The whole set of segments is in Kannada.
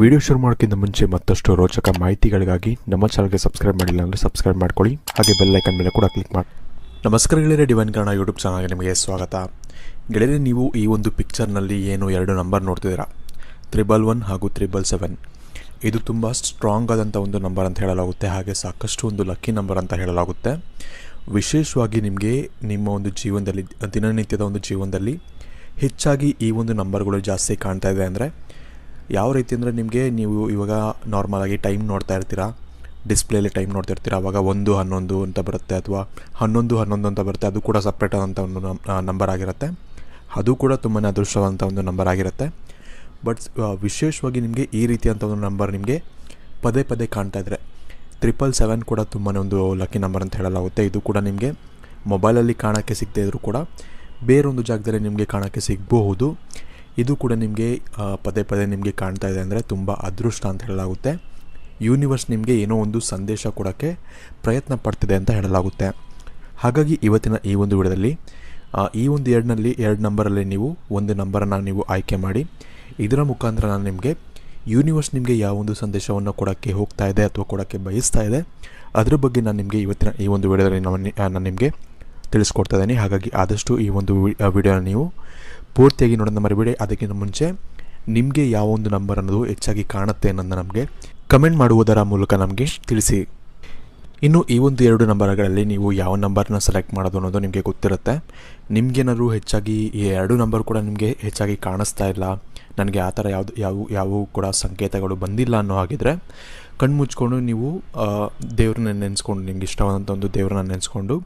ವಿಡಿಯೋ ಶುರು ಮಾಡೋಕ್ಕಿಂತ ಮುಂಚೆ ಮತ್ತಷ್ಟು ರೋಚಕ ಮಾಹಿತಿಗಳಿಗಾಗಿ ನಮ್ಮ ಚಾನಲ್ಗೆ ಸಬ್ಸ್ಕ್ರೈಬ್ ಮಾಡಿಲ್ಲ ಅಂದರೆ ಸಬ್ಸ್ಕ್ರೈಬ್ ಮಾಡ್ಕೊಳ್ಳಿ. ಹಾಗೆ ಬೆಲ್ ಐಕನ್ ಮೇಲೆ ಕೂಡ ಕ್ಲಿಕ್ ಮಾಡಿ. ನಮಸ್ಕಾರ ಗೆಳೆಯರೆ, ಡಿವೈನ್ ಕನ್ನಡ ಯೂಟ್ಯೂಬ್ ಚಾನಲ್ಗೆ ನಿಮಗೆ ಸ್ವಾಗತ. ಗೆಳೆಯರೆ, ನೀವು ಈ ಒಂದು ಪಿಕ್ಚರ್ನಲ್ಲಿ ಏನು ಎರಡು ನಂಬರ್ ನೋಡ್ತಿದ್ದೀರಾ? ತ್ರಿಬಲ್ ಒನ್ ಹಾಗೂ ತ್ರಿಬಲ್ ಸೆವೆನ್. ಇದು ತುಂಬ ಸ್ಟ್ರಾಂಗ್ ಆದಂಥ ಒಂದು ನಂಬರ್ ಅಂತ ಹೇಳಲಾಗುತ್ತೆ. ಹಾಗೆ ಸಾಕಷ್ಟು ಒಂದು ಲಕ್ಕಿ ನಂಬರ್ ಅಂತ ಹೇಳಲಾಗುತ್ತೆ. ವಿಶೇಷವಾಗಿ ನಿಮಗೆ ನಿಮ್ಮ ಒಂದು ಜೀವನದಲ್ಲಿ, ದಿನನಿತ್ಯದ ಒಂದು ಜೀವನದಲ್ಲಿ ಹೆಚ್ಚಾಗಿ ಈ ಒಂದು ನಂಬರ್ಗಳು ಜಾಸ್ತಿ ಕಾಣ್ತಾ ಇದೆ ಅಂದರೆ ಯಾವ ರೀತಿ ಅಂದರೆ ನಿಮಗೆ ನೀವು ಇವಾಗ ನಾರ್ಮಲಾಗಿ ಟೈಮ್ ನೋಡ್ತಾ ಇರ್ತೀರಾ? ಡಿಸ್ಪ್ಲೇಲಿ ಟೈಮ್ ನೋಡ್ತಾ ಇರ್ತೀರಾ? ಅವಾಗ ಒಂದು, ಹನ್ನೊಂದು ಅಂತ ಬರುತ್ತೆ ಅಥವಾ ಹನ್ನೊಂದು ಹನ್ನೊಂದು ಅಂತ ಬರುತ್ತೆ. ಅದು ಕೂಡ ಸಪ್ರೇಟ್ ಆದಂಥ ಒಂದು ನಂಬರ್ ಆಗಿರುತ್ತೆ. ಅದು ಕೂಡ ತುಂಬಾ ಅದೃಷ್ಟವಾದಂಥ ಒಂದು ನಂಬರ್ ಆಗಿರುತ್ತೆ. ಬಟ್ ವಿಶೇಷವಾಗಿ ನಿಮಗೆ ಈ ರೀತಿಯಂಥ ಒಂದು ನಂಬರ್ ನಿಮಗೆ ಪದೇ ಪದೇ ಕಾಣ್ತಾ ಇದ್ರೆ ತ್ರಿಪಲ್ ಸೆವೆನ್ ಕೂಡ ತುಂಬಾ ಒಂದು ಲಕ್ಕಿ ನಂಬರ್ ಅಂತ ಹೇಳಲಾಗುತ್ತೆ. ಇದು ಕೂಡ ನಿಮಗೆ ಮೊಬೈಲಲ್ಲಿ ಕಾಣೋಕ್ಕೆ ಸಿಗದೇ ಇದ್ದರೂ ಕೂಡ ಬೇರೊಂದು ಜಾಗದಲ್ಲಿ ನಿಮಗೆ ಕಾಣೋಕ್ಕೆ ಸಿಗಬಹುದು. ಇದು ಕೂಡ ನಿಮಗೆ ಪದೇ ಪದೇ ನಿಮಗೆ ಕಾಣ್ತಾ ಇದೆ ಅಂದರೆ ತುಂಬ ಅದೃಷ್ಟ ಅಂತ ಹೇಳಲಾಗುತ್ತೆ. ಯೂನಿವರ್ಸ್ ನಿಮಗೆ ಏನೋ ಒಂದು ಸಂದೇಶ ಕೊಡೋಕ್ಕೆ ಪ್ರಯತ್ನ ಪಡ್ತಿದೆ ಅಂತ ಹೇಳಲಾಗುತ್ತೆ. ಹಾಗಾಗಿ ಇವತ್ತಿನ ಈ ಒಂದು ವಿಡದಲ್ಲಿ ಈ ಒಂದು ಎರಡನಲ್ಲಿ, ಎರಡು ನಂಬರಲ್ಲಿ ನೀವು ಒಂದು ನಂಬರನ್ನು ನೀವು ಆಯ್ಕೆ ಮಾಡಿ, ಇದರ ಮುಖಾಂತರ ನಾನು ನಿಮಗೆ ಯೂನಿವರ್ಸ್ ನಿಮಗೆ ಯಾವ ಒಂದು ಸಂದೇಶವನ್ನು ಕೊಡೋಕ್ಕೆ ಹೋಗ್ತಾ ಇದೆ ಅಥವಾ ಕೊಡೋಕ್ಕೆ ಬಯಸ್ತಾ ಇದೆ, ಅದರ ಬಗ್ಗೆ ನಾನು ನಿಮಗೆ ಇವತ್ತಿನ ಈ ಒಂದು ವಿಡಿಯೋದಲ್ಲಿ ನಾನು ನಾನು ನಿಮಗೆ ತಿಳಿಸ್ಕೊಡ್ತಾ ಇದ್ದೀನಿ. ಹಾಗಾಗಿ ಆದಷ್ಟು ಈ ಒಂದು ವಿಡಿಯೋನ ನೀವು ಪೂರ್ತಿಯಾಗಿ ನೋಡೋಣ ಮರಿಬೇಡಿ. ಅದಕ್ಕಿಂತ ಮುಂಚೆ ನಿಮಗೆ ಯಾವ ಒಂದು ನಂಬರ್ ಅನ್ನೋದು ಹೆಚ್ಚಾಗಿ ಕಾಣುತ್ತೆ ಅನ್ನೋದನ್ನ ನಮಗೆ ಕಮೆಂಟ್ ಮಾಡುವುದರ ಮೂಲಕ ನಮಗೆ ತಿಳಿಸಿ. ಇನ್ನು ಈ ಒಂದು ಎರಡು ನಂಬರ್ಗಳಲ್ಲಿ ನೀವು ಯಾವ ನಂಬರ್ನ ಸೆಲೆಕ್ಟ್ ಮಾಡೋದು ಅನ್ನೋದು ನಿಮಗೆ ಗೊತ್ತಿರುತ್ತೆ. ನಿಮಗೇನಾದ್ರು ಹೆಚ್ಚಾಗಿ ಈ ಎರಡು ನಂಬರ್ ಕೂಡ ನಿಮಗೆ ಹೆಚ್ಚಾಗಿ ಕಾಣಿಸ್ತಾ ಇಲ್ಲ. ನನಗೆ ಆ ಥರ ಯಾವುದು, ಯಾವ ಯಾವ ಕೂಡ ಸಂಕೇತಗಳು ಬಂದಿಲ್ಲ ಅನ್ನೋ ಹಾಗಿದ್ರೆ ಕಣ್ಣು ಮುಚ್ಕೊಂಡು ನೀವು ದೇವ್ರನ್ನ ನೆನೆಸ್ಕೊಂಡು, ನಿಮ್ಗೆ ಇಷ್ಟವಾದಂಥ ಒಂದು ದೇವ್ರನ್ನ ನೆನೆಸ್ಕೊಂಡು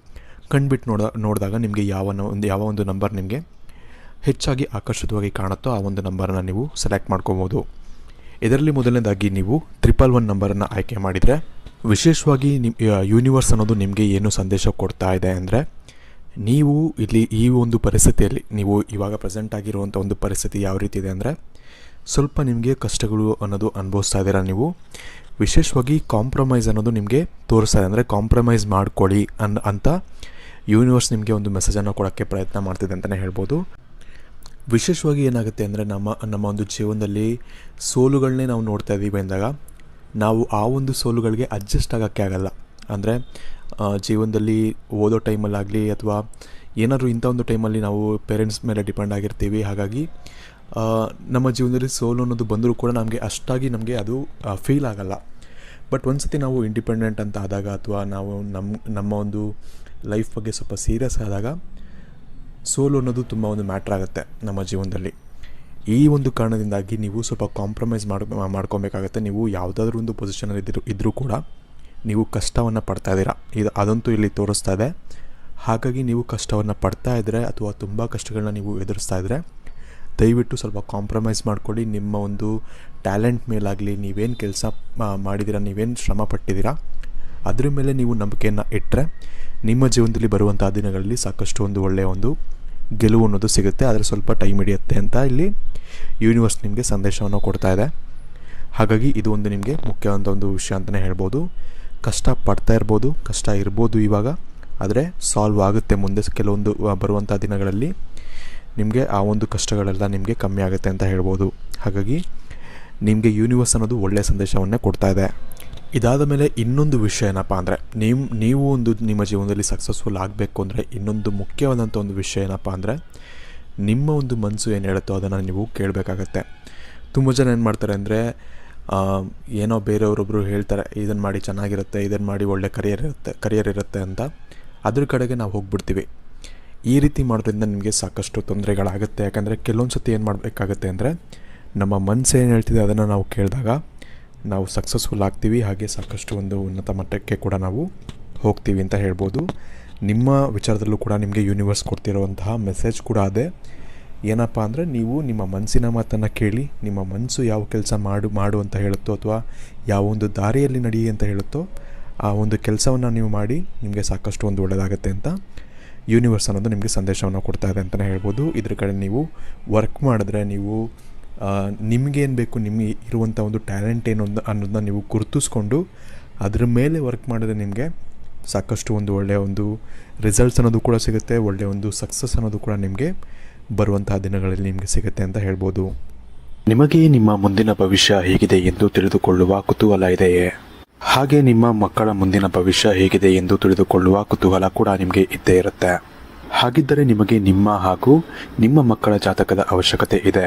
ಕಣ್ಬಿಟ್ಟು ನೋಡ, ನೋಡಿದಾಗ ನಿಮಗೆ ಯಾವ, ಒಂದು ಯಾವ ಒಂದು ನಂಬರ್ ನಿಮಗೆ ಹೆಚ್ಚಾಗಿ ಆಕರ್ಷಿತವಾಗಿ ಕಾಣುತ್ತೋ ಆ ಒಂದು ನಂಬರನ್ನು ನೀವು ಸೆಲೆಕ್ಟ್ ಮಾಡ್ಕೋಬೋದು. ಇದರಲ್ಲಿ ಮೊದಲನೇದಾಗಿ ನೀವು ಟ್ರಿಪಲ್ ಒನ್ ನಂಬರನ್ನು ಆಯ್ಕೆ ಮಾಡಿದರೆ, ವಿಶೇಷವಾಗಿ ನಿಮ್ಮ ಯೂನಿವರ್ಸ್ ಅನ್ನೋದು ನಿಮಗೆ ಏನು ಸಂದೇಶ ಕೊಡ್ತಾ ಇದೆ ಅಂದರೆ, ನೀವು ಇಲ್ಲಿ ಈ ಒಂದು ಪರಿಸ್ಥಿತಿಯಲ್ಲಿ, ನೀವು ಇವಾಗ ಪ್ರೆಸೆಂಟ್ ಆಗಿರುವಂಥ ಒಂದು ಪರಿಸ್ಥಿತಿ ಯಾವ ರೀತಿ ಇದೆ ಅಂದರೆ, ಸ್ವಲ್ಪ ನಿಮಗೆ ಕಷ್ಟಗಳು ಅನ್ನೋದು ಅನುಭವಿಸ್ತಾ ಇದ್ದೀರಾ ನೀವು? ವಿಶೇಷವಾಗಿ ಕಾಂಪ್ರಮೈಸ್ ಅನ್ನೋದು ನಿಮಗೆ ತೋರಿಸ್ತಾ ಇದೆ ಅಂದರೆ ಕಾಂಪ್ರಮೈಸ್ ಮಾಡ್ಕೊಳ್ಳಿ ಅನ್, ಅಂತ ಯೂನಿವರ್ಸ್ ನಿಮಗೆ ಒಂದು ಮೆಸೇಜನ್ನು ಕೊಡೋಕ್ಕೆ ಪ್ರಯತ್ನ ಮಾಡ್ತಿದೆ ಅಂತಲೇ ಹೇಳ್ಬೋದು. ವಿಶೇಷವಾಗಿ ಏನಾಗುತ್ತೆ ಅಂದರೆ ನಮ್ಮ ನಮ್ಮ ಒಂದು ಜೀವನದಲ್ಲಿ ಸೋಲುಗಳನ್ನೇ ನಾವು ನೋಡ್ತಾ ಇದ್ದೀವಿ ಅಂದಾಗ, ನಾವು ಆ ಒಂದು ಸೋಲುಗಳಿಗೆ ಅಡ್ಜಸ್ಟ್ ಆಗೋಕ್ಕೆ ಆಗಲ್ಲ. ಅಂದರೆ ಜೀವನದಲ್ಲಿ ಓದೋ ಟೈಮಲ್ಲಾಗಲಿ ಅಥವಾ ಏನಾದರೂ ಇಂಥ ಒಂದು ಟೈಮಲ್ಲಿ ನಾವು ಪೇರೆಂಟ್ಸ್ ಮೇಲೆ ಡಿಪೆಂಡ್ ಆಗಿರ್ತೀವಿ. ಹಾಗಾಗಿ ನಮ್ಮ ಜೀವನದಲ್ಲಿ ಸೋಲು ಅನ್ನೋದು ಬಂದರೂ ಕೂಡ ನಮಗೆ ಅಷ್ಟಾಗಿ ನಮಗೆ ಅದು ಫೀಲ್ ಆಗಲ್ಲ. ಬಟ್ ಒಂದ್ಸತಿ ನಾವು ಇಂಡಿಪೆಂಡೆಂಟ್ ಅಂತ ಆದಾಗ ಅಥವಾ ನಾವು ನಮ್ಮ ನಮ್ಮ ಒಂದು ಲೈಫ್ ಬಗ್ಗೆ ಸ್ವಲ್ಪ ಸೀರಿಯಸ್ ಆದಾಗ ಸೋಲು ಅನ್ನೋದು ತುಂಬ ಒಂದು ಮ್ಯಾಟ್ರ್ ಆಗುತ್ತೆ ನಮ್ಮ ಜೀವನದಲ್ಲಿ. ಈ ಒಂದು ಕಾರಣದಿಂದಾಗಿ ನೀವು ಸ್ವಲ್ಪ ಕಾಂಪ್ರಮೈಸ್ ಮಾಡ್, ಮಾಡ್ಕೊಬೇಕಾಗತ್ತೆ. ನೀವು ಯಾವುದಾದ್ರೂ ಒಂದು ಪೊಸಿಷನಲ್ಲಿ ಇದ್ದರೂ ಇದ್ದರೂ ಕೂಡ ನೀವು ಕಷ್ಟವನ್ನು ಪಡ್ತಾ ಇದ್ದೀರಾ. ಇದು ಅದಂತೂ ಇಲ್ಲಿ ತೋರಿಸ್ತಾ ಇದೆ. ಹಾಗಾಗಿ ನೀವು ಕಷ್ಟವನ್ನು ಪಡ್ತಾ ಇದ್ದರೆ ಅಥವಾ ತುಂಬ ಕಷ್ಟಗಳನ್ನ ನೀವು ಎದುರಿಸ್ತಾ ಇದ್ದರೆ ದಯವಿಟ್ಟು ಸ್ವಲ್ಪ ಕಾಂಪ್ರಮೈಸ್ ಮಾಡ್ಕೊಳ್ಳಿ. ನಿಮ್ಮ ಒಂದು ಟ್ಯಾಲೆಂಟ್ ಮೇಲಾಗಲಿ ನೀವೇನು ಕೆಲಸ ಮಾಡಿದ್ದೀರಾ ನೀವೇನು ಶ್ರಮ ಪಟ್ಟಿದ್ದೀರಾ, ಅದ್ರ ಮೇಲೆ ನೀವು ನಂಬಿಕೆಯನ್ನು ಇಟ್ಟರೆ ನಿಮ್ಮ ಜೀವನದಲ್ಲಿ ಬರುವಂಥ ದಿನಗಳಲ್ಲಿ ಸಾಕಷ್ಟು ಒಂದು ಒಳ್ಳೆಯ ಒಂದು ಗೆಲುವು ಅನ್ನೋದು ಸಿಗುತ್ತೆ. ಆದರೆ ಸ್ವಲ್ಪ ಟೈಮ್ ಹಿಡಿಯುತ್ತೆ ಅಂತ ಇಲ್ಲಿ ಯೂನಿವರ್ಸ್ ನಿಮಗೆ ಸಂದೇಶವನ್ನು ಕೊಡ್ತಾ ಇದೆ. ಹಾಗಾಗಿ ಇದು ಒಂದು ನಿಮಗೆ ಮುಖ್ಯವಾದ ಒಂದು ವಿಷಯ ಅಂತಲೇ ಹೇಳ್ಬೋದು. ಕಷ್ಟ ಪಡ್ತಾ ಇರ್ಬೋದು. ಕಷ್ಟ ಇರ್ಬೋದು ಇವಾಗ. ಆದರೆ ಸಾಲ್ವ್ ಆಗುತ್ತೆ ಮುಂದೆ ಕೆಲವೊಂದು ಬರುವಂಥ ದಿನಗಳಲ್ಲಿ. ನಿಮಗೆ ಆ ಒಂದು ಕಷ್ಟಗಳೆಲ್ಲ ನಿಮಗೆ ಕಮ್ಮಿ ಆಗುತ್ತೆ ಅಂತ ಹೇಳ್ಬೋದು. ಹಾಗಾಗಿ ನಿಮಗೆ ಯೂನಿವರ್ಸ್ ಅನ್ನೋದು ಒಳ್ಳೆಯ ಸಂದೇಶವನ್ನೇ ಕೊಡ್ತಾ ಇದೆ. ಇದಾದ ಮೇಲೆ ಇನ್ನೊಂದು ವಿಷಯ ಏನಪ್ಪ ಅಂದರೆ, ನೀವು ನೀವು ಒಂದು ನಿಮ್ಮ ಜೀವನದಲ್ಲಿ ಸಕ್ಸಸ್ಫುಲ್ ಆಗಬೇಕು ಅಂದರೆ ಇನ್ನೊಂದು ಮುಖ್ಯವಾದಂಥ ಒಂದು ವಿಷಯ ಏನಪ್ಪ ಅಂದರೆ, ನಿಮ್ಮ ಒಂದು ಮನಸ್ಸು ಏನು ಹೇಳುತ್ತೋ ಅದನ್ನು ನೀವು ಕೇಳಬೇಕಾಗತ್ತೆ. ತುಂಬ ಜನ ಏನು ಮಾಡ್ತಾರೆ ಅಂದರೆ ಏನೋ ಬೇರೆಯವರೊಬ್ಬರು ಹೇಳ್ತಾರೆ ಇದನ್ನು ಮಾಡಿ ಚೆನ್ನಾಗಿರುತ್ತೆ ಇದನ್ನು ಮಾಡಿ ಒಳ್ಳೆ ಕರಿಯರ್ ಇರುತ್ತೆ ಕರಿಯರ್ ಇರುತ್ತೆ ಅಂತ. ಅದ್ರ ಕಡೆಗೆ ನಾವು ಹೋಗ್ಬಿಡ್ತೀವಿ. ಈ ರೀತಿ ಮಾಡೋದ್ರಿಂದ ನಿಮಗೆ ಸಾಕಷ್ಟು ತೊಂದರೆಗಳಾಗುತ್ತೆ. ಯಾಕಂದರೆ ಕೆಲವೊಂದು ಸತಿ ಏನು ಮಾಡಬೇಕಾಗತ್ತೆ ಅಂದರೆ, ನಮ್ಮ ಮನಸ್ಸು ಏನು ಹೇಳ್ತಿದೆ ಅದನ್ನು ನಾವು ಕೇಳಿದಾಗ ನಾವು ಸಕ್ಸಸ್ಫುಲ್ ಆಗ್ತೀವಿ, ಹಾಗೆ ಸಾಕಷ್ಟು ಒಂದು ಉನ್ನತ ಮಟ್ಟಕ್ಕೆ ಕೂಡ ನಾವು ಹೋಗ್ತೀವಿ ಅಂತ ಹೇಳ್ಬೋದು. ನಿಮ್ಮ ವಿಚಾರದಲ್ಲೂ ಕೂಡ ನಿಮಗೆ ಯೂನಿವರ್ಸ್ ಕೊಡ್ತಿರೋವಂತಹ ಮೆಸೇಜ್ ಕೂಡ ಅದೇ. ಏನಪ್ಪ ಅಂದರೆ ನೀವು ನಿಮ್ಮ ಮನಸ್ಸಿನ ಮಾತನ್ನು ಕೇಳಿ, ನಿಮ್ಮ ಮನಸ್ಸು ಯಾವ ಕೆಲಸ ಮಾಡು ಮಾಡು ಅಂತ ಹೇಳುತ್ತೋ ಅಥವಾ ಯಾವ ಒಂದು ದಾರಿಯಲ್ಲಿ ನಡಿ ಅಂತ ಹೇಳುತ್ತೋ ಆ ಒಂದು ಕೆಲಸವನ್ನು ನೀವು ಮಾಡಿ ನಿಮಗೆ ಸಾಕಷ್ಟು ಒಂದು ಒಳ್ಳೆಯದಾಗುತ್ತೆ ಅಂತ ಯೂನಿವರ್ಸ್ ಅನ್ನೋದು ನಿಮಗೆ ಸಂದೇಶವನ್ನು ಕೊಡ್ತಾ ಇದೆ ಅಂತಲೇ ಹೇಳ್ಬೋದು. ಇದ್ರ ಕಡೆ ನೀವು ವರ್ಕ್ ಮಾಡಿದ್ರೆ ನೀವು ನಿಮಗೇನು ಬೇಕು, ನಿಮಗೆ ಇರುವಂಥ ಒಂದು ಟ್ಯಾಲೆಂಟ್ ಏನು ಅನ್ನೋದನ್ನ ನೀವು ಗುರುತಿಸ್ಕೊಂಡು ಅದರ ಮೇಲೆ ವರ್ಕ್ ಮಾಡಿದ್ರೆ ನಿಮಗೆ ಸಾಕಷ್ಟು ಒಂದು ಒಳ್ಳೆಯ ಒಂದು ರಿಸಲ್ಟ್ಸ್ ಅನ್ನೋದು ಕೂಡ ಸಿಗುತ್ತೆ ಒಳ್ಳೆಯ ಒಂದು ಸಕ್ಸಸ್ ಅನ್ನೋದು ಕೂಡ ನಿಮಗೆ ಬರುವಂತಹ ದಿನಗಳಲ್ಲಿ ನಿಮಗೆ ಸಿಗುತ್ತೆ ಅಂತ ಹೇಳ್ಬೋದು. ನಿಮಗೆ ನಿಮ್ಮ ಮುಂದಿನ ಭವಿಷ್ಯ ಹೇಗಿದೆ ಎಂದು ತಿಳಿದುಕೊಳ್ಳುವ ಕುತೂಹಲ ಇದೆಯೇ? ಹಾಗೆ ನಿಮ್ಮ ಮಕ್ಕಳ ಮುಂದಿನ ಭವಿಷ್ಯ ಹೇಗಿದೆ ಎಂದು ತಿಳಿದುಕೊಳ್ಳುವ ಕುತೂಹಲ ಕೂಡ ನಿಮಗೆ ಇದ್ದೇ ಇರುತ್ತೆ. ಹಾಗಿದ್ದರೆ ನಿಮಗೆ ನಿಮ್ಮ ಹಾಗೂ ನಿಮ್ಮ ಮಕ್ಕಳ ಜಾತಕದ ಅವಶ್ಯಕತೆ ಇದೆ.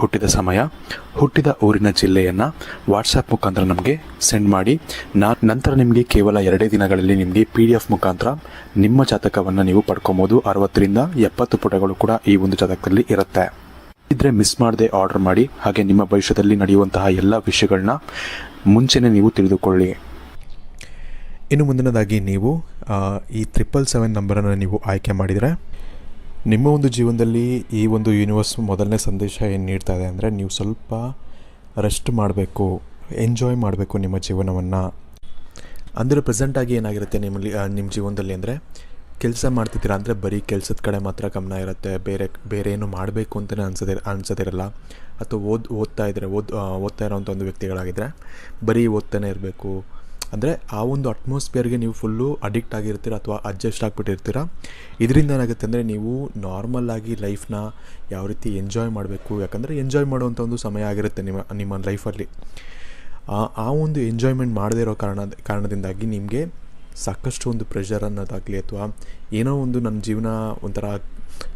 ಹುಟ್ಟಿದ ಸಮಯ, ಹುಟ್ಟಿದ ಊರಿನ ಜಿಲ್ಲೆಯನ್ನು ವಾಟ್ಸಪ್ ಮುಖಾಂತರ ನಮಗೆ ಸೆಂಡ್ ಮಾಡಿ. ನಾ, ನಂತರ ನಿಮಗೆ ಕೇವಲ ಎರಡೇ ದಿನಗಳಲ್ಲಿ ನಿಮಗೆ ಪಿ ಡಿ ಎಫ್ ಮುಖಾಂತರ ನಿಮ್ಮ ಜಾತಕವನ್ನು ನೀವು ಪಡ್ಕೊಬೋದು. ಅರವತ್ತರಿಂದ ಎಪ್ಪತ್ತು ಪುಟಗಳು ಕೂಡ ಈ ಒಂದು ಜಾತಕದಲ್ಲಿ ಇರುತ್ತೆ. ಇದ್ರೆ ಮಿಸ್ ಮಾಡದೆ ಆರ್ಡರ್ ಮಾಡಿ. ಹಾಗೆ ನಿಮ್ಮ ಭವಿಷ್ಯದಲ್ಲಿ ನಡೆಯುವಂತಹ ಎಲ್ಲ ವಿಷಯಗಳನ್ನ ಮುಂಚೆನೇ ನೀವು ತಿಳಿದುಕೊಳ್ಳಿ. ಇನ್ನು ಮುಂದಿನದಾಗಿ ನೀವು ಈ ಟ್ರಿಪಲ್ ಸೆವೆನ್ ನಂಬರನ್ನು ನೀವು ಆಯ್ಕೆ ಮಾಡಿದರೆ ನಿಮ್ಮ ಒಂದು ಜೀವನದಲ್ಲಿ ಈ ಒಂದು ಯೂನಿವರ್ಸ್ ಮೊದಲನೇ ಸಂದೇಶ ಏನು ನೀಡ್ತಾ ಇದೆ ಅಂದರೆ ನೀವು ಸ್ವಲ್ಪ ರೆಸ್ಟ್ ಮಾಡಬೇಕು ಎಂಜಾಯ್ ಮಾಡಬೇಕು ನಿಮ್ಮ ಜೀವನವನ್ನು. ಅಂದರೆ ಪ್ರೆಸೆಂಟಾಗಿ ಏನಾಗಿರುತ್ತೆ ನಿಮ್ಮಲ್ಲಿ ನಿಮ್ಮ ಜೀವನದಲ್ಲಿ ಅಂದರೆ ಕೆಲಸ ಮಾಡ್ತಿದ್ದೀರಾ ಅಂದರೆ ಬರೀ ಕೆಲಸದ ಕಡೆ ಮಾತ್ರ ಗಮನ ಇರುತ್ತೆ, ಬೇರೆ ಬೇರೆ ಏನು ಮಾಡಬೇಕು ಅಂತಲೇ ಅನ್ಸೋದಿ, ಅನ್ಸೋದಿರಲ್ಲ. ಅಥವಾ ಓದ್, ಓದ್ತಾ ಇದ್ದರೆ ಓದ್ ಓದ್ತಾ ಇರೋವಂಥ ಒಂದು ವ್ಯಕ್ತಿಗಳಾಗಿದ್ದರೆ ಬರೀ ಓದ್ತಾನೆ ಇರಬೇಕು ಅಂದರೆ ಆ ಒಂದು ಅಟ್ಮಾಸ್ಫಿಯರ್ಗೆ ನೀವು ಫುಲ್ಲು ಅಡಿಕ್ಟ್ ಆಗಿರ್ತೀರ ಅಥವಾ ಅಡ್ಜಸ್ಟ್ ಆಗಿಬಿಟ್ಟಿರ್ತೀರ. ಇದರಿಂದ ಏನಾಗುತ್ತೆ ಅಂದರೆ ನೀವು ನಾರ್ಮಲ್ ಆಗಿ ಲೈಫ್ನ ಯಾವ ರೀತಿ ಎಂಜಾಯ್ ಮಾಡಬೇಕು, ಯಾಕಂದರೆ ಎಂಜಾಯ್ ಮಾಡುವಂಥ ಒಂದು ಸಮಯ ಆಗಿರುತ್ತೆ ನಿಮ್ಮ ನಿಮ್ಮ ಲೈಫಲ್ಲಿ ಆ ಆ ಒಂದು ಎಂಜಾಯ್ಮೆಂಟ್ ಮಾಡದೇ ಇರೋ ಕಾರಣ, ಕಾರಣದಿಂದಾಗಿ ನಿಮಗೆ ಸಾಕಷ್ಟು ಒಂದು ಪ್ರೆಷರ್ ಅನ್ನೋದಾಗಲಿ ಅಥವಾ ಏನೋ ಒಂದು ನನ್ನ ಜೀವನ ಒಂಥರ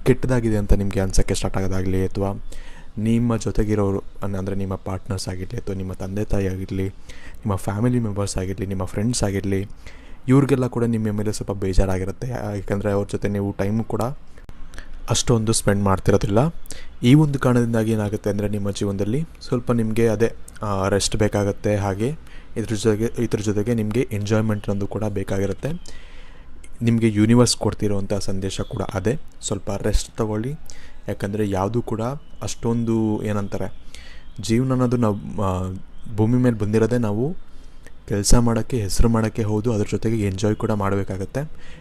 ಕೆಟ್ಟದಾಗಿದೆ ಅಂತ ನಿಮಗೆ ಅನ್ಸೋಕ್ಕೆ ಸ್ಟಾರ್ಟ್ ಆಗೋದಾಗಲಿ ಅಥವಾ ನಿಮ್ಮ ಜೊತೆಗಿರೋರು ಅಂದರೆ ನಿಮ್ಮ ಪಾರ್ಟ್ನರ್ಸ್ ಆಗಿರಲಿ ಅಥವಾ ನಿಮ್ಮ ತಂದೆ ತಾಯಿ ಆಗಿರಲಿ, ನಿಮ್ಮ ಫ್ಯಾಮಿಲಿ ಮೆಂಬರ್ಸ್ ಆಗಿರಲಿ, ನಿಮ್ಮ ಫ್ರೆಂಡ್ಸ್ ಆಗಿರಲಿ, ಇವ್ರಿಗೆಲ್ಲ ಕೂಡ ನಿಮ್ಮ ಮೇಲೆ ಸ್ವಲ್ಪ ಬೇಜಾರಾಗಿರುತ್ತೆ. ಯಾಕಂದರೆ ಅವ್ರ ಜೊತೆ ನೀವು ಟೈಮು ಕೂಡ ಅಷ್ಟೊಂದು ಸ್ಪೆಂಡ್ ಮಾಡ್ತಿರೋದಿಲ್ಲ. ಈ ಒಂದು ಕಾರಣದಿಂದಾಗಿ ಏನಾಗುತ್ತೆ ಅಂದರೆ ನಿಮ್ಮ ಜೀವನದಲ್ಲಿ ಸ್ವಲ್ಪ ನಿಮಗೆ ಅದೇ ರೆಸ್ಟ್ ಬೇಕಾಗುತ್ತೆ ಹಾಗೆ ಇದ್ರ ಜೊತೆಗೆ ಇದ್ರ ಜೊತೆಗೆ ನಿಮಗೆ ಎಂಜಾಯ್ಮೆಂಟ್ ಕೂಡ ಬೇಕಾಗಿರುತ್ತೆ. ನಿಮಗೆ ಯೂನಿವರ್ಸ್ ಕೊಡ್ತಿರೋವಂಥ ಸಂದೇಶ ಕೂಡ ಅದೇ. ಸ್ವಲ್ಪ ರೆಸ್ಟ್ ತಗೊಳ್ಳಿ. ಯಾಕಂದರೆ ಯಾವುದೂ ಕೂಡ ಅಷ್ಟೊಂದು ಏನಂತಾರೆ ಜೀವನ ಅನ್ನೋದು ನಾವು ಭೂಮಿ ಮೇಲೆ ಬಂದಿರೋದೇ ನಾವು ಕೆಲಸ ಮಾಡೋಕ್ಕೆ, ಹೆಸರು ಮಾಡೋಕ್ಕೆ ಹೌದು, ಅದ್ರ ಜೊತೆಗೆ ಎಂಜಾಯ್ ಕೂಡ ಮಾಡಬೇಕಾಗತ್ತೆ.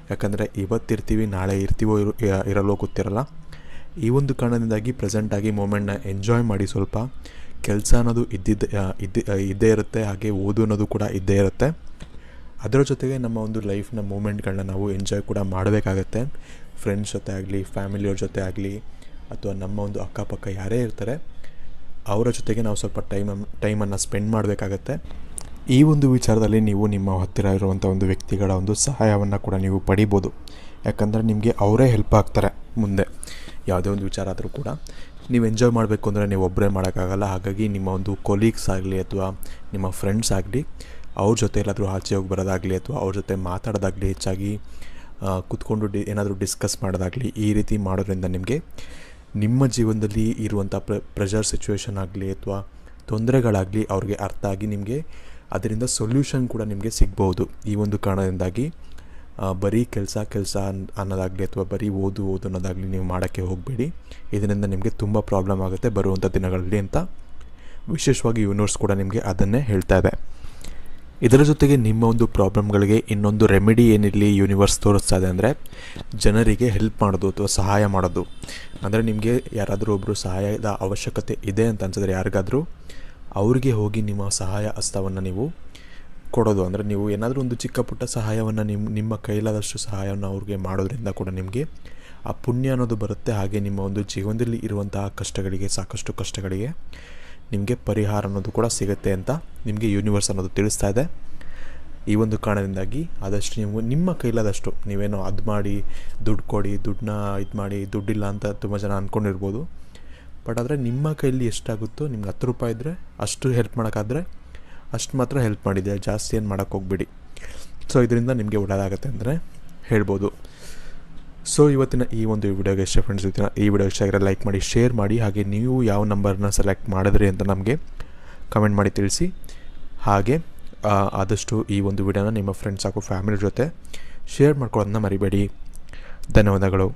ಯಾಕಂದರೆ ಇವತ್ತಿರ್ತೀವಿ, ನಾಳೆ ಇರ್ತೀವೋ, ಇರೋ ಇರಲ್ಲೋ ಗೊತ್ತಿರಲ್ಲ. ಈ ಒಂದು ಕಾರಣದಿಂದಾಗಿ ಪ್ರೆಸೆಂಟಾಗಿ ಮೂಮೆಂಟ್ನ ಎಂಜಾಯ್ ಮಾಡಿ ಸ್ವಲ್ಪ ಕೆಲಸ ಅನ್ನೋದು ಇದ್ದಿದ್ದ ಇದ್ದೇ ಇರುತ್ತೆ. ಹಾಗೆ ಓದು ಅನ್ನೋದು ಕೂಡ ಇದ್ದೇ ಇರುತ್ತೆ. ಅದರ ಜೊತೆಗೆ ನಮ್ಮ ಒಂದು ಲೈಫ್ನ ಮೂಮೆಂಟ್ಗಳನ್ನ ನಾವು ಎಂಜಾಯ್ ಕೂಡ ಮಾಡಬೇಕಾಗತ್ತೆ. ಫ್ರೆಂಡ್ಸ್ ಜೊತೆ ಆಗಲಿ ಫ್ಯಾಮಿಲಿಯವ್ರ ಜೊತೆ ಆಗಲಿ, ಅಥವಾ ನಮ್ಮ ಒಂದು ಅಕ್ಕಪಕ್ಕ ಯಾರೇ ಇರ್ತಾರೆ, ಅವರ ಜೊತೆಗೆ ನಾವು ಸ್ವಲ್ಪ ಟೈಮ್ ಟೈಮನ್ನು ಸ್ಪೆಂಡ್ ಮಾಡಬೇಕಾಗತ್ತೆ. ಈ ಒಂದು ವಿಚಾರದಲ್ಲಿ ನೀವು ನಿಮ್ಮ ಹತ್ತಿರ ಇರುವಂಥ ಒಂದು ವ್ಯಕ್ತಿಗಳ ಒಂದು ಸಹಾಯವನ್ನು ಕೂಡ ನೀವು ಪಡಿಬೋದು. ಯಾಕಂದರೆ ನಿಮಗೆ ಅವರೇ ಹೆಲ್ಪ್ ಆಗ್ತಾರೆ ಮುಂದೆ. ಯಾವುದೇ ಒಂದು ವಿಚಾರ ಆದರೂ ಕೂಡ. ನೀವು ಎಂಜಾಯ್ ಮಾಡಬೇಕು ಅಂದರೆ ನೀವು ಒಬ್ಬರೇ ಮಾಡೋಕ್ಕಾಗಲ್ಲ. ಹಾಗಾಗಿ ನಿಮ್ಮ ಒಂದು ಕೊಲೀಗ್ಸ್ ಆಗಲಿ ಅಥವಾ ನಿಮ್ಮ ಫ್ರೆಂಡ್ಸ್ ಆಗಲಿ ಅವ್ರ ಜೊತೆ ಎಲ್ಲಾದರೂ ಆಚೆ ಹೋಗಿ ಬರೋದಾಗಲಿ ಅಥವಾ ಅವ್ರ ಜೊತೆ ಮಾತಾಡೋದಾಗಲಿ ಹೆಚ್ಚಾಗಿ ಕುತ್ಕೊಂಡು ಡಿ, ಏನಾದರೂ ಡಿಸ್ಕಸ್ ಮಾಡೋದಾಗಲಿ ಈ ರೀತಿ ಮಾಡೋದ್ರಿಂದ ನಿಮಗೆ ನಿಮ್ಮ ಜೀವನದಲ್ಲಿ ಇರುವಂಥ ಪ್ರ ಪ್ರೆಷರ್ ಸಿಚುವೇಷನ್ ಆಗಲಿ ಅಥವಾ ತೊಂದರೆಗಳಾಗಲಿ ಅವ್ರಿಗೆ ಅರ್ಥ ಆಗಿ ನಿಮಗೆ ಅದರಿಂದ ಸೊಲ್ಯೂಷನ್ ಕೂಡ ನಿಮಗೆ ಸಿಗ್ಬೋದು. ಈ ಒಂದು ಕಾರಣದಿಂದಾಗಿ ಬರೀ ಕೆಲಸ ಕೆಲಸ ಅನ್, ಅನ್ನೋದಾಗಲಿ ಅಥವಾ ಬರೀ ಓದು ಓದು ಅನ್ನೋದಾಗಲಿ ನೀವು ಮಾಡೋಕ್ಕೆ ಹೋಗಬೇಡಿ. ಇದರಿಂದ ನಿಮಗೆ ತುಂಬ ಪ್ರಾಬ್ಲಮ್ ಆಗುತ್ತೆ ಬರುವಂಥ ದಿನಗಳಲ್ಲಿ ಅಂತ ವಿಶೇಷವಾಗಿ ಯೂನಿವರ್ಸ್ ಕೂಡ ನಿಮಗೆ ಅದನ್ನೇ ಹೇಳ್ತಾ ಇದೆ. ಇದರ ಜೊತೆಗೆ ನಿಮ್ಮ ಒಂದು ಪ್ರಾಬ್ಲಮ್ಗಳಿಗೆ ಇನ್ನೊಂದು ರೆಮಿಡಿ ಏನಿರಲಿ ಯೂನಿವರ್ಸ್ ತೋರಿಸ್ತಾ ಇದೆ ಅಂದರೆ ಜನರಿಗೆ ಹೆಲ್ಪ್ ಮಾಡೋದು ಅಥವಾ ಸಹಾಯ ಮಾಡೋದು. ಅಂದರೆ ನಿಮಗೆ ಯಾರಾದರೂ ಒಬ್ಬರು ಸಹಾಯದ ಅವಶ್ಯಕತೆ ಇದೆ ಅಂತ ಅನ್ಸಿದ್ರೆ ಯಾರಿಗಾದರೂ ಅವ್ರಿಗೆ ಹೋಗಿ ನಿಮ್ಮ ಸಹಾಯ ಹಸ್ತವನ್ನು ನೀವು ಕೊಡೋದು. ಅಂದರೆ ನೀವು ಏನಾದರೂ ಒಂದು ಚಿಕ್ಕ ಪುಟ್ಟ ಸಹಾಯವನ್ನು ನಿಮ್ಮ ನಿಮ್ಮ ಕೈಲಾದಷ್ಟು ಸಹಾಯವನ್ನು ಅವ್ರಿಗೆ ಮಾಡೋದ್ರಿಂದ ಕೂಡ ನಿಮಗೆ ಆ ಪುಣ್ಯ ಅನ್ನೋದು ಬರುತ್ತೆ. ಹಾಗೆ ನಿಮ್ಮ ಒಂದು ಜೀವನದಲ್ಲಿ ಇರುವಂತಹ ಕಷ್ಟಗಳಿಗೆ ಸಾಕಷ್ಟು ಕಷ್ಟಗಳಿಗೆ ನಿಮಗೆ ಪರಿಹಾರ ಅನ್ನೋದು ಕೂಡ ಸಿಗುತ್ತೆ ಅಂತ ನಿಮಗೆ ಯೂನಿವರ್ಸ್ ಅನ್ನೋದು ತಿಳಿಸ್ತಾ ಇದೆ. ಈ ಒಂದು ಕಾರಣದಿಂದಾಗಿ ಆದಷ್ಟು ನೀವು, ನಿಮ್ಮ ಕೈಲಾದಷ್ಟು ನೀವೇನೋ ಅದು ಮಾಡಿ, ದುಡ್ಡು ಕೊಡಿ, ದುಡ್ಡನ್ನ ಇದು ಮಾಡಿ, ದುಡ್ಡಿಲ್ಲ ಅಂತ ತುಂಬ ಜನ ಅಂದ್ಕೊಂಡಿರ್ಬೋದು ಬಟ್ ಆದರೆ ನಿಮ್ಮ ಕೈಲಿ ಎಷ್ಟಾಗುತ್ತೋ, ನಿಮ್ಗೆ ಹತ್ತು ರೂಪಾಯಿ ಇದ್ದರೆ ಅಷ್ಟು ಹೆಲ್ಪ್ ಮಾಡೋಕ್ಕಾದರೆ ಅಷ್ಟು ಮಾತ್ರ ಹೆಲ್ಪ್ ಮಾಡಿದೆ. ಜಾಸ್ತಿ ಏನು ಮಾಡೋಕ್ಕೆ ಹೋಗ್ಬೇಡಿ. ಸೊ ಇದರಿಂದ ನಿಮಗೆ ಒಳ್ಳೆಯದಾಗತ್ತೆ ಅಂದರೆ ಹೇಳ್ಬೋದು. ಸೊ ಇವತ್ತಿನ ಈ ಒಂದು ವಿಡಿಯೋಗೆ ಇಷ್ಟ ಫ್ರೆಂಡ್ಸ್ ಇವತ್ತಿನ ಈ ವಿಡಿಯೋ ಇಷ್ಟ ಆಗಿರೋ ಲೈಕ್ ಮಾಡಿ ಶೇರ್ ಮಾಡಿ, ಹಾಗೆ ನೀವು ಯಾವ ನಂಬರ್ನ ಸೆಲೆಕ್ಟ್ ಮಾಡಿದ್ರಿ ಅಂತ ನಮಗೆ ಕಮೆಂಟ್ ಮಾಡಿ ತಿಳಿಸಿ. ಹಾಗೆ ಆದಷ್ಟು ಈ ಒಂದು ವಿಡಿಯೋನ ನಿಮ್ಮ ಫ್ರೆಂಡ್ಸ್ ಹಾಗೂ ಫ್ಯಾಮಿಲಿ ಜೊತೆ ಶೇರ್ ಮಾಡ್ಕೊಳ್ಳೋದನ್ನ ಮರಿಬೇಡಿ. ಧನ್ಯವಾದಗಳು.